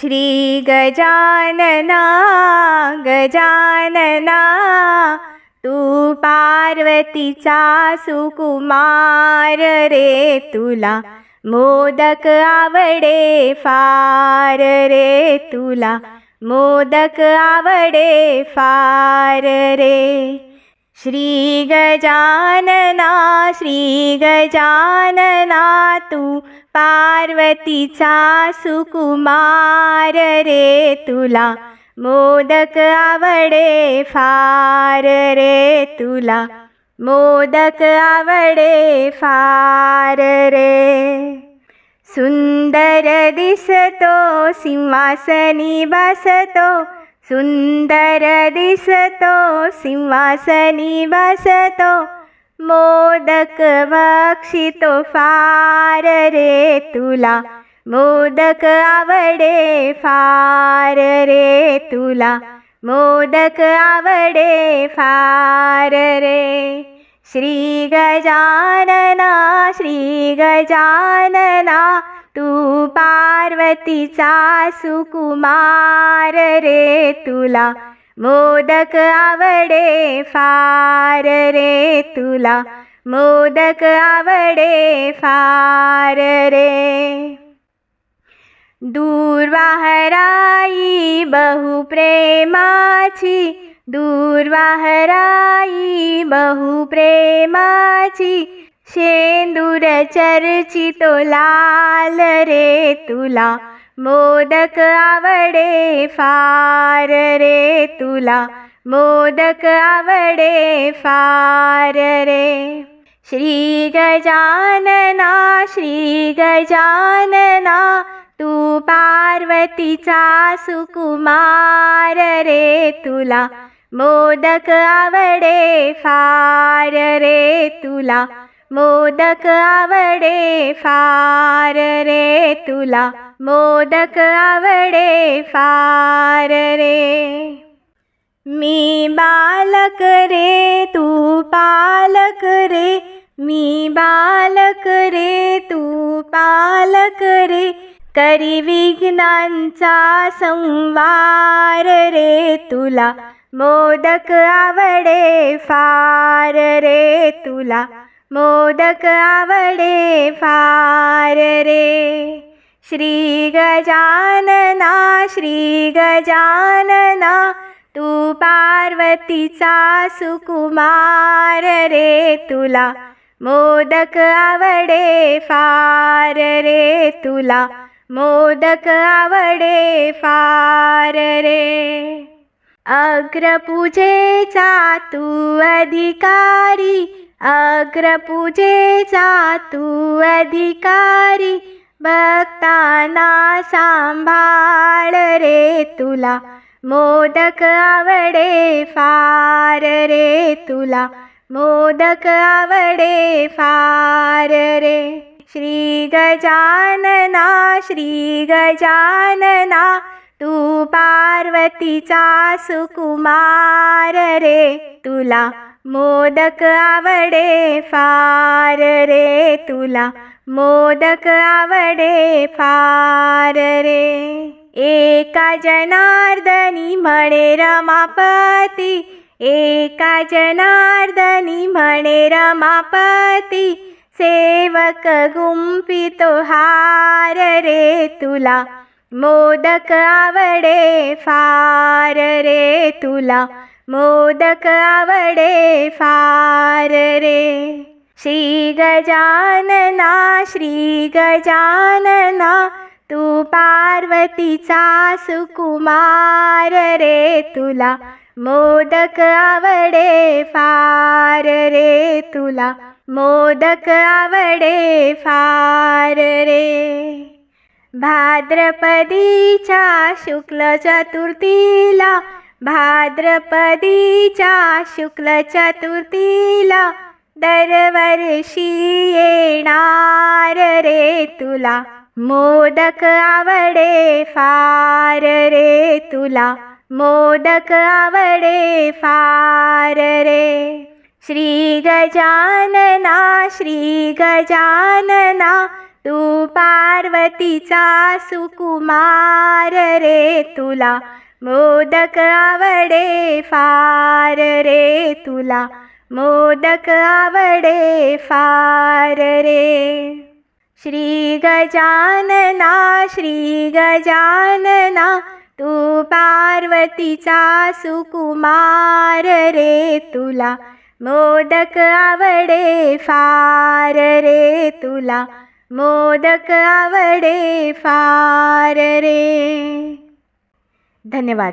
श्री गजानना गजानना तू पार्वतीचा सुकुमार रे तुला मोदक आवडे फार रे तुला मोदक आवडे फार रे. श्री गजानना श्री गजानना तू पार्वतीचा सुकुमार रे तुला. मोदक आवडे फार रे तुला. मोदक आवडे फार रे. सुंदर दिसतो सिंहासनी बसतो. सुंदर दिसतो सिंहासनी बसतो. मोदक बक्षितो फार रे तुला. मोदक आवडे फार रे तुला. मोदक आवडे फार रे. श्री गजानना श्री गजानना तू पार्वतीचा सुकुमार रे तुला. मोदक आवडे फार रे तुला. मोदक आवडे फार रे. दूर्वाहराई बहुप्रेमाची दूर्वाहराई बहुप्रेमाची शेंदूर चर्चितो लाल रे तुला. मोदक आवडे फार रे तुला. मोदक आवडे फार रे. श्री गजानना श्री गजानना तू पार्वतीचा सुकुमार रे तुला. मोदक आवडे फार रे तुला. मोदक आवडे फार रे तुला. मोदक आवडे फार रे. मी बालक रे तू पालक रे. मी बालक रे तू पालक रे. करी विघ्नांचा संवार रे तुला मोदक आवडे फार रे. तुला मोदक आवडे फार रे. श्री गजानना श्री गजानना तू पार्वतीचा सुकुमार रे तुला. मोदक आवडे फार रे तुला. मोदक आवडे फार रे. अग्रपूजेचा तू अधिकारी अग्रपूजेचा तू अधिकारी बघताना सांभाळ रे तुला. मोदक आवडे फार रे तुला. मोदक आवडे फार रे. श्री गजानना श्री गजानना तू पार्वतीचा सुकुमार रे तुला. मोदक आवडे फार रे तुला. मोदक आवडे फार रे. एका जनार्दनी म्हणे रमापती. एका जनार्दनी म्हणे रमापती. सेवक गुंपितो हार रे तुला. मोदक आवडे फार रे तुला. मोदक आवडे फार रे. श्री गजानना श्री गजानना तू पार्वतीचा सुकुमार रे तुला. मोदक आवडे फार रे तुला. मोदक आवडे फार रे. भाद्रपदीच्या शुक्ल चतुर्थीला भाद्रपदीच्या शुक्ल चतुर्थीला दरवर्षी येणार रे तुला. मोदक आवडे फार रे तुला. मोदक आवडे फार रे. श्री गजानना श्री गजानना तू पार्वतीचा सुकुमार रे तुला. मोदक आवडे फार रे तुला. मोदक आवडे फार रे. श्री गजानना श्री गजानना तू पार्वतीचा सुकुमार रे. तुला मोदक आवडे फार रे. तुला मोदक आवडे फार रे. धन्यवाद.